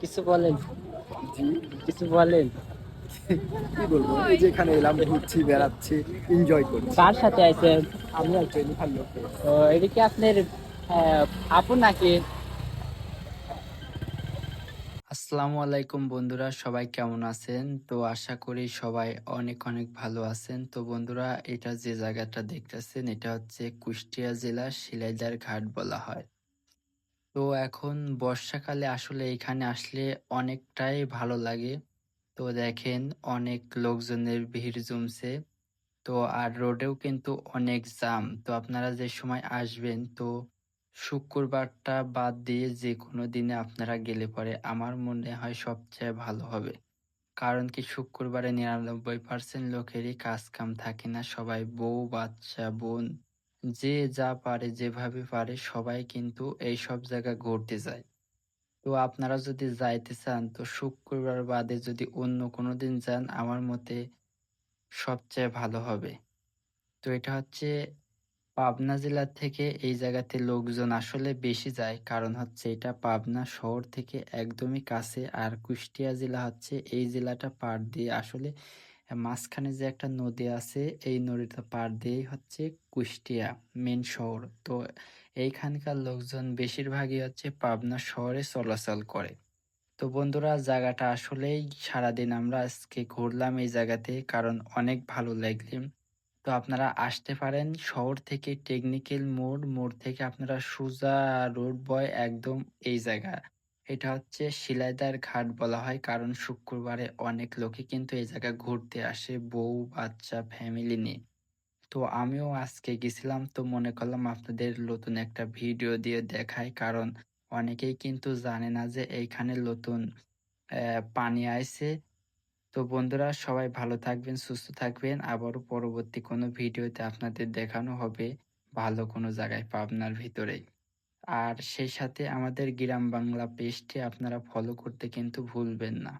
কিছু বলেন। জি কিছু বলেন। কি বলব? এই যে এখানে এলাম ঘুরছি বেড়াচ্ছি এনজয় করছি। কার সাথে আছেন? আমি লোক তো এটা কি আপনার আপু নাকি? আসসালামু আলাইকুম বন্ধুরা সবাই কেমন আছেন? তো আশা করি সবাই অনেক অনেক ভালো আছেন। তো বন্ধুরা এটা যে জায়গাটা দেখতেছেন এটা হচ্ছে কুষ্টিয়া জেলার শিলাইদার ঘাট বলা হয়। তো এখন বর্ষাকালে আসলে এখানে আসলে অনেকটাই ভালো লাগে। তো দেখেন অনেক লোকজনের ভিড় জমছে। তো আর রোডেও কিন্তু অনেক জাম তো আপনারা যে সময় আসবেন, তো শুক্রবারটা বাদ দিয়ে যে কোনো দিনে আপনারা গেলে পরে আমার মনে হয় সবচেয়ে ভালো হবে। কারণ কি শুক্রবারে নিরানব্বই পার্সেন্ট লোকেরই কাজ কাম থাকে না। সবাই বউ, বাচ্চা, বোন। যে যা পারে, যেভাবে পারে, সবাই কিন্তু এই সব জায়গা ঘুরতে যায়। তো আপনারা যদি যাইতে চান, তো শুক্রবার বাদে যদি অন্য কোনো দিন যান, আমার মতে সবচেয়ে ভালো হবে। তো এটা হচ্ছে পাবনা জেলা থেকে এই জায়গাতে লোকজন আসলে বেশি যায়, কারণ হচ্ছে এটা পাবনা শহর থেকে একদমই কাছে। আর কুষ্টিয়া জেলা হচ্ছে এই জেলাটা পার দিয়ে আসলে মাঝখানে যে একটা নদী আছে, এই নদীটা পার দিয়েই হচ্ছে কুষ্টিয়া মেন শহর। তো এইখানকার লোকজন বেশিরভাগই হচ্ছে পাবনা শহরে চলাচল করে। তো বন্ধুরা, জায়গাটা আসলেই সারাদিন আমরা আজকে ঘুরলাম এই জায়গাতে, কারণ অনেক ভালো লাগল। তো আপনারা আসতে পারেন শহর থেকে টেকনিক্যাল মোড় মোড় থেকে আপনারা সোজা রোড বয় একদম এই জায়গা। এটা হচ্ছে শিলাইদার ঘাট বলা হয়। কারণ শুক্রবারে অনেক লোকে কিন্তু এই জায়গায় ঘুরতে আসে, বউ, বাচ্চা ফ্যামিলি নিয়ে। তো আমিও আজকে গেছিলাম তো মনে করলাম আপনাদের নতুন একটা ভিডিও দিয়ে দেখাই। কারণ অনেকেই কিন্তু জানে না যে এইখানে নতুন পানি আইছে। তো বন্ধুরা সবাই ভালো থাকবেন, সুস্থ থাকবেন। আবারও পরবর্তী কোনো ভিডিওতে আপনাদের দেখানো হবে ভালো কোনো জায়গায়, পাবনার ভিতরে আর সেই সাথে আমাদের গ্রাম বাংলা পেজটি আপনারা ফলো করতে কিন্তু ভুলবেন না।